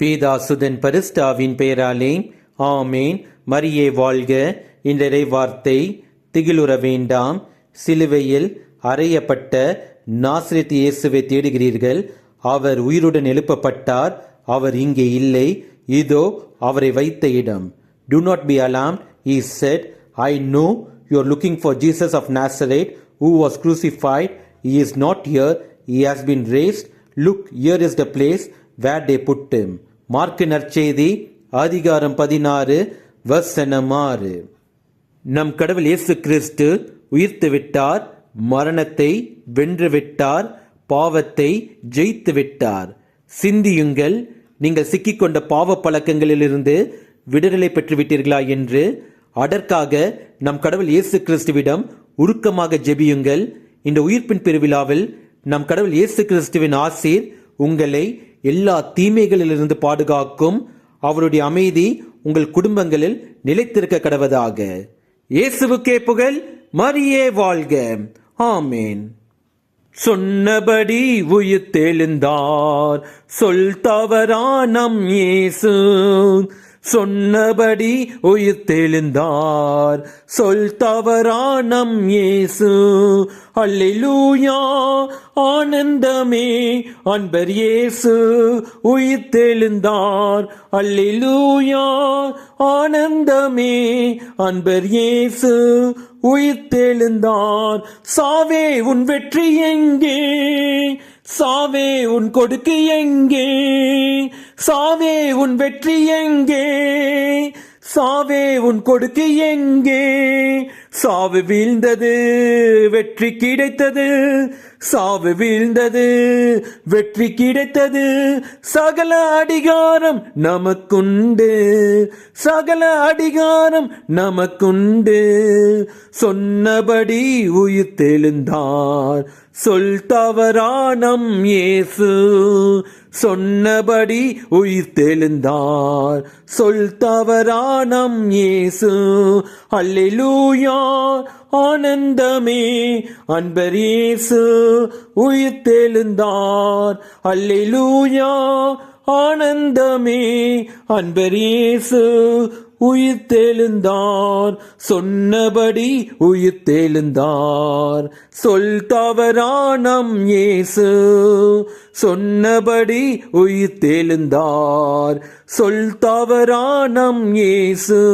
பீதாசுதன் பரிஸ்டாவின் பெயராலே ஆமேன் மரியே வாழ்க இன்றைய வார்த்தை திகிலுற வேண்டாம் சிலுவையில் அறையப்பட்ட நாசிரித் இயேசுவை தேடுகிறீர்கள் அவர் உயிருடன் எழுப்பப்பட்டார் அவர் இங்கே இல்லை இதோ அவரை வைத்த இடம் do not be alarmed he said I know you are looking for Jesus of Nazareth who was crucified he is not here he has been raised look here is the place where they put. Mark நற்செய்தி அதிகாரம் பதினாறு வசனம் ஆறு. நம் கடவுள் இயேசு கிறிஸ்து உயிர்த்து விட்டார் மரணத்தை வென்று விட்டார் பாவத்தை ஜெயித்து விட்டார். சிந்தியுங்கள் நீங்கள் சிக்கிக்கொண்ட பாவ பழக்கங்களிலிருந்து விடுதலை பெற்று விட்டீர்களா என்று. அதற்காக நம் கடவுள் இயேசு கிறிஸ்துவிடம் உருக்கமாக ஜெபியுங்கள். இந்த உயிர்ப்பின் பெருவிழாவில் நம் கடவுள் இயேசு கிறிஸ்துவின் ஆசீர் உங்களை எல்லா தீமைகளிலிருந்து பாதுகாக்கும் அவருடைய அமைதி உங்கள் குடும்பங்களில் நிலைத்திருக்க கடவதாக. இயேசுவுக்கே புகழ் மரியே வாழ்க. ஆமேன். சொன்னபடி உயிர்த்தெழுந்தார். சொல் தவறா நம் இயேசு. சொன்னபடி உயிர்த்தெழுந்தார் சொல் தவறானம் இயேசு. ஆனந்தமே. அன்பர் இயேசு உயிர் தெளிந்தார் அல்லூயா ஆனந்தமே. அன்பர் இயேசு உயிர்த்தெழுந்தார் சாவே உன் வெற்றி எங்கே? சாவே உன் கொடுக்கு எங்கே? சாவே உன் வெற்றி எங்கே? சாவே உன் கொடுக்கு எங்கே? சாவு வீழ்ந்தது வெற்றி கிடைத்தது. சாவு வீழ்ந்தது வெற்றி கிடைத்தது. சகல அடிகாரம் நமக்குண்டு. சகல அடிகாரம் நமக்குண்டு. சொன்னபடி உயிர் உயிர்த்தெழுந்தார் சொல் தவறானம் இயேசு. சொன்னபடி உயிர் உயிர்த்தெழுந்தார் சொல் தவறானம் இயேசு. அல்லூயா ஆனந்தமே. அன்பர் இயேசு உயிர்த்தெழுந்தார். அல்லேலூயா. ஆனந்தமே. அன்பர் இயேசு உயிர்த்தெழுந்தார். சொன்னபடி உயிர்த்தெழுந்தார். சொல் தவறானம் இயேசு சொன்னபடி உயிர்த்தெழுந்தார். சொல் தவறானம் ஏசு இயேசு